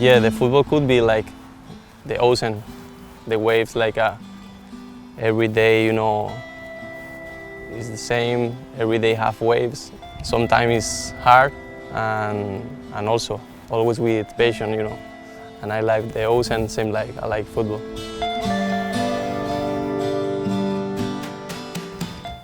Yeah, the football could be like the ocean, the waves, like a, every day, you know, it's the same. Every day have waves. Sometimes it's hard, and and also always with passion, you know. And I like the ocean, same like I like football.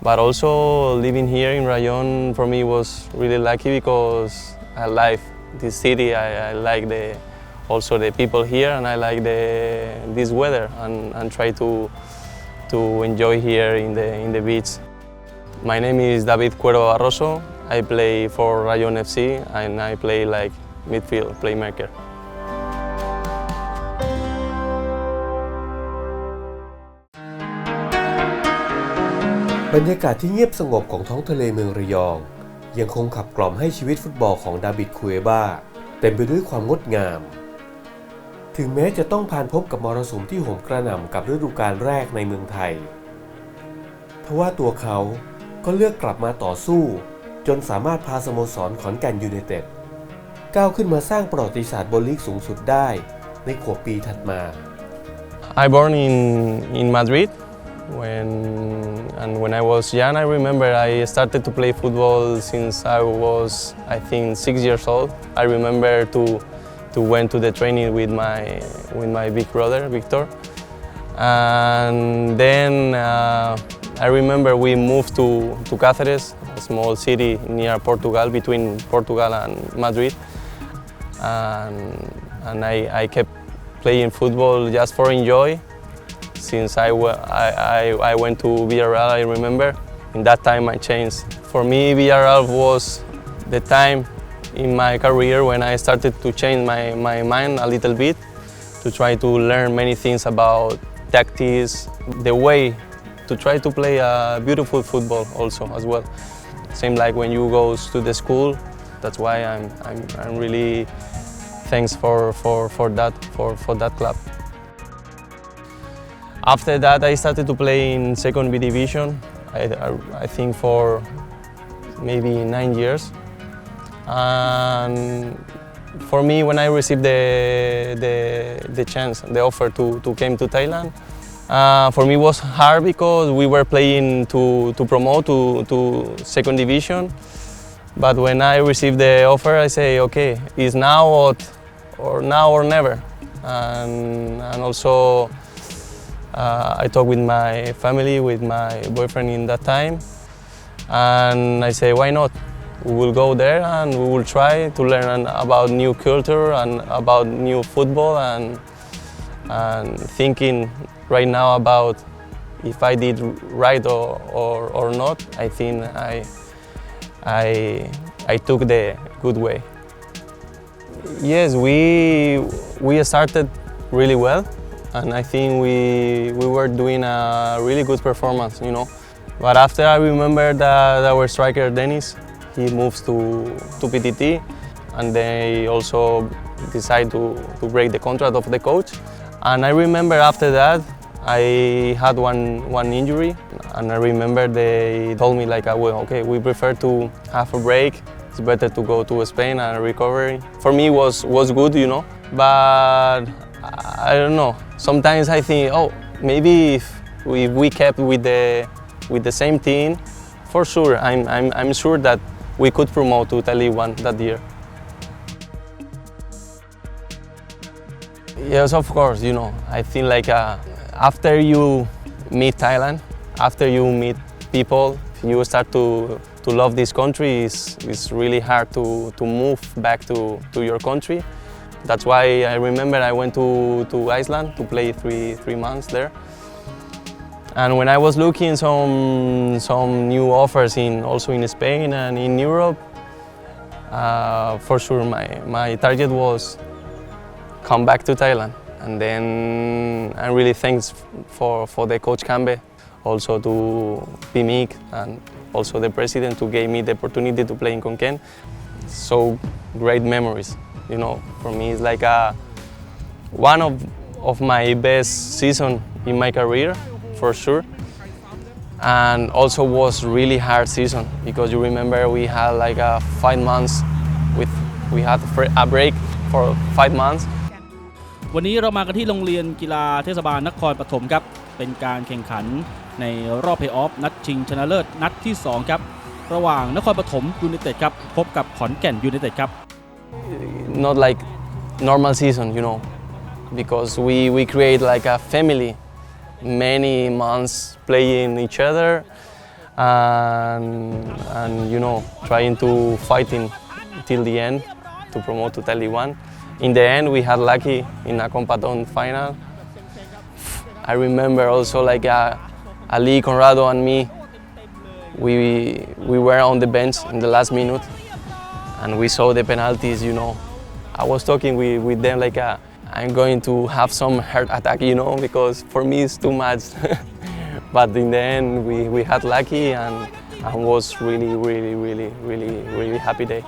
But also living here in Rayon for me was really lucky because I like this city. I, I like the also the people here, and I like the this weather, and, and try to to enjoy here in the in the beach. My name is David Cuero Barroso. I play for Rayon FC, and I play like midfield playmaker. บรรยากาศที่เงียบสงบของท้องทะเลเมืองระยอง ยังคงขับกล่อมให้ชีวิตฟุตบอลของดาบิดคุเอบ้าเต็มไปด้วยความงดงาม ถึงแม้จะต้องผ่านพบกับมรสุมที่โหมกระหน่ำกับฤดูกาลแรกในเมืองไทย ทว่าตัวเขาก็เลือกกลับมาต่อสู้ จนสามารถพาสโมสรขอนแก่นยูไนเต็ดก้าวขึ้นมาสร้างประวัติศาสตร์บนลีกสูงสุดได้ในขวบปีถัดมา I born in in Madrid when and when I was young I remember I started to play football since I was I think six years old. I remember to to went to the training with my with my big brother Victor, and then uh, I remember we moved to to Cáceres, a small city near Portugal between Portugal and Madrid, and and I, I kept playing football just for enjoy since I, I, I, went to Villarreal, I remember. In that time, I changed. For me, Villarreal was the time in my career when I started to change my, my mind a little bit to try to learn many things about tactics, the way to try to play a beautiful football also as well. Same like when you go to the school. That's why I'm, I'm, I'm really thanks for, for, for that for, for that club. After that, I started to play in second B division. I, I, I think for maybe nine years. And for me, when I received the, the, the chance, the offer to, to come to Thailand, uh, for me it was hard because we were playing to, to promote to, to second division. But when I received the offer, I say, okay, it's now or, or now or never. And, and also, uh, I talked with my family, with my boyfriend in that time, and I say, why not? We will go there and we will try to learn about new culture and about new football and, and thinking right now about if I did right or, or, or not. I think I, I, I took the good way. Yes, we, we started really well and I think we, we were doing a really good performance, you know. But after I remember that our striker Dennis, he moves to, to PTT and they also decide to, to break the contract of the coach. And I remember after that, I had one, one injury and I remember they told me like, ah, well, okay, we prefer to have a break. It's better to go to Spain and recover. For me, was was good, you know. But I don't know. Sometimes I think, oh, maybe if we, we kept with the with the same team, for sure, I'm, I'm, I'm sure that we could promote to Italy one that year. Yes, of course. You know, I think like uh, after you meet Thailand, after you meet people, you start to to love this country. It's, it's really hard to, to move back to, to your country. That's why I remember I went to, to Iceland to play three, three months there. And when I was looking some, some new offers in, also in Spain and in Europe, uh, for sure my, my target was come back to Thailand. And then I'm really thanks for, for the coach Kambe, also to Pimik and also the president who gave me the opportunity to play in Konkan. So great memories, you know, for me it's like a, one of, of my best season in my career, for sure. And also was really hard season because you remember we had like a five months with, we had a break for five months วันนี้เรามากันที่โรงเรียนกีฬาเทศบาลนครปฐมครับ เป็นการแข่งขันในรอบเพลย์ออฟนัดชิงชนะเลิศนัดที่ 2 ครับ ระหว่างนครปฐมยูไนเต็ดครับ พบกับขอนแก่นยูไนเต็ดครับ not like normal season, you know, because we, we create like a family, many months playing each other and, and you know, trying to fighting till the end to promote to 1. In the end, we had lucky in a Compaton final. I remember also like uh, Ali, Conrado and me, we, we were on the bench in the last minute and we saw the penalties, you know. I was talking with, with them like, uh, I'm going to have some heart attack, you know, because for me it's too much. but in the end, we, we had lucky and, and was really, really, really, really, really happy day.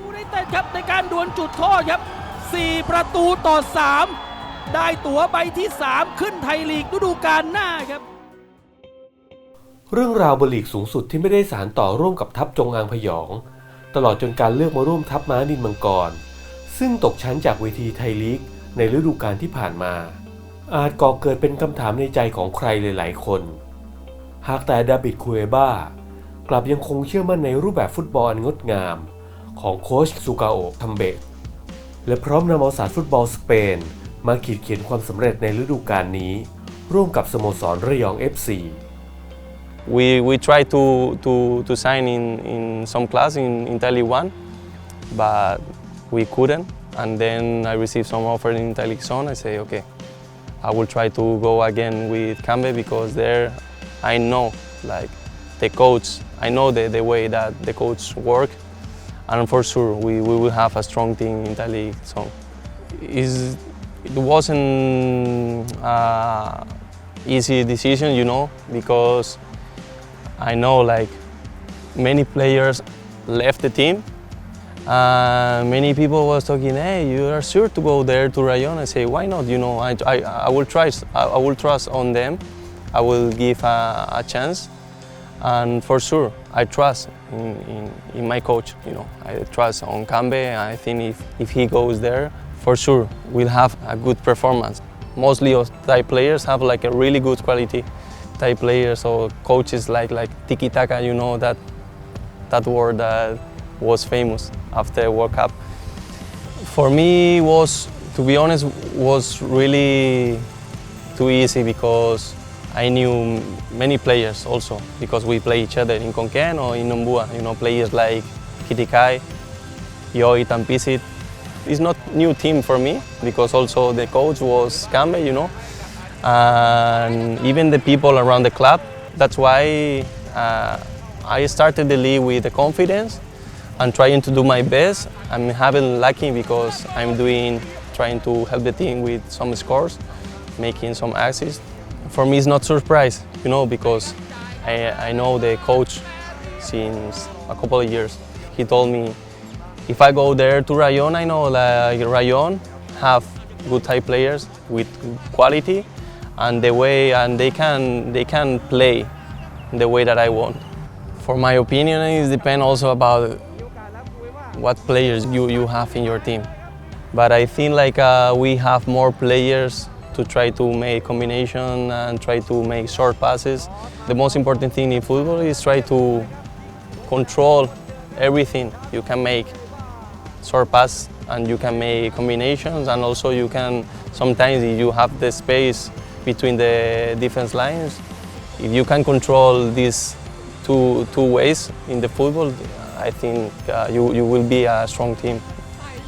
ยูไนเต็ดครับในการดวลจุดโทษครับ 4 ประตูต่อ 3 ได้ตั๋วใบที่ 3 ขึ้นไทยลีกฤดูกาลหน้าครับ เรื่องราวบนลีกสูงสุดที่ไม่ได้สารต่อร่วมกับทัพจงอางพยอง ตลอดจนการเลือกมาร่วมทัพม้านินมังกร ซึ่งตกชั้นจากเวทีไทยลีก ในฤดูกาลที่ผ่านมา อาจก่อเกิดเป็นคำถามในใจของใครหลายๆคน หากแต่ดาบิดคูเอบ้ากลับยังคงเชื่อมั่นในรูปแบบฟุตบอลงดงาม ของโค้ชซูกาโอะทัมเบะและพร้อมนำเอาศาสตร์ฟุตบอลสเปน มาขีดเขียนความสำเร็จในฤดูกาลนี้ ร่วมกับสโมสรระยอง FC We, we tried to, to, to sign in, in some class in, in Tele but we couldn't. And then I received some offer in Tele Zone. I say, okay, I will try to go again with Cambe because there I know like the coach, I know the, the way that the coach work. And for sure, we, we will have a strong team in Tele Zone. Is it wasn't a easy decision, you know, because I know like many players left the team. Uh, many people was talking, hey, you are sure to go there to Rayon? I say, why not? You know, I, I, I will try, I, I will trust on them. I will give a, a chance. And for sure, I trust in, in, in my coach, you know. I trust on Cambe. I think if, if he goes there, for sure, we'll have a good performance. Mostly Thai players have like a really good quality. Thai players or coaches like like tiki taka, you know that that word that was famous after World Cup. For me, was to be honest, was really too easy because I knew many players also because we play each other in Konken or in Umbua. You know, players like Kitikai, Yoi Tampisit. It's not new team for me because also the coach was Kambe, you know and even the people around the club. That's why uh, I started the league with the confidence and trying to do my best. I'm having lucky because I'm doing, trying to help the team with some scores, making some assists. For me, it's not surprise, you know, because I, I know the coach since a couple of years. He told me if I go there to Rayon, I know like Rayon have good Thai players with quality and the way and they can they can play the way that I want. For my opinion, it depends also about what players you, you have in your team. But I think like uh, we have more players to try to make combination and try to make short passes. The most important thing in football is try to control everything you can make short pass and you can make combinations and also you can sometimes if you have the space between the defense lines if you can control these two, two ways in the football i think uh, you, you will be a strong team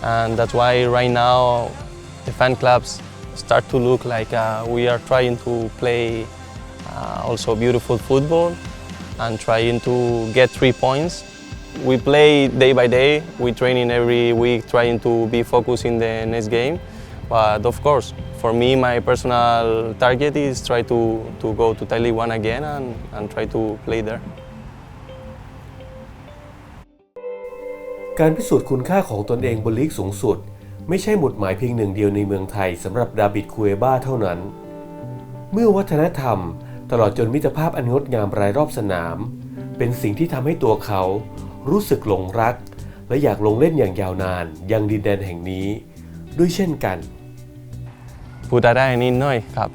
and that's why right now the fan clubs start to look like uh, we are trying to play uh, also beautiful football and trying to get three points we play day by day. We training every week, trying to be focused in the next game. But of course, for me, my personal target is try to, to go to Thai League One again and, and try to play there. การพิสูจน์คุณค่าของตนเองบนลีกสูงสุด ไม่ใช่หมุดหมายเพียงหนึ่งเดียวในเมืองไทยสำหรับดาบิดคูเอบ้าเท่านั้น เมื่อวัฒนธรรม ตลอดจนมิตรภาพอันงดงามรายรอบสนาม เป็นสิ่งที่ทำให้ตัวเขา รู้สึกหลงรัก และอยากลงเล่นอย่างยาวนานยังดินแดนแห่งนี้ ด้วยเช่นกันพูดได้นิดหน่อยครับ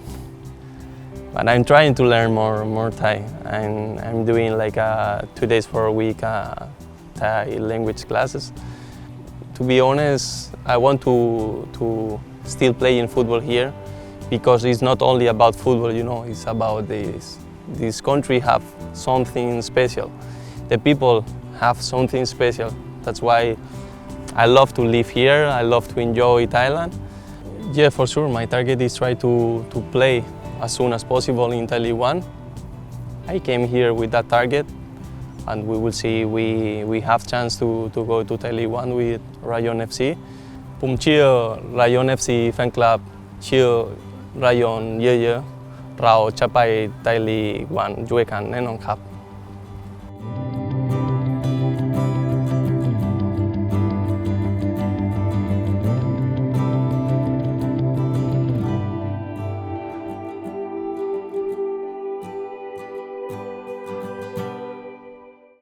but I'm trying to learn more more Thai and I'm doing like uh, two days for a week uh, Thai language classes. To be honest I want to to still play in football here because it's not only about football you know it's about this this country have something special. The people have something special. That's why I love to live here. I love to enjoy Thailand. Yeah for sure my target is try to to play as soon as possible in Thai League 1 I came here with that target and we will see we we have chance to to go to Thai League 1 with Rayon FC ผมเชื่อ Rayon FC แฟนคลับเชื่อ Rayon เยอะๆ เราจะไปไทยลีกวันด้วยกันแน่นอนครับ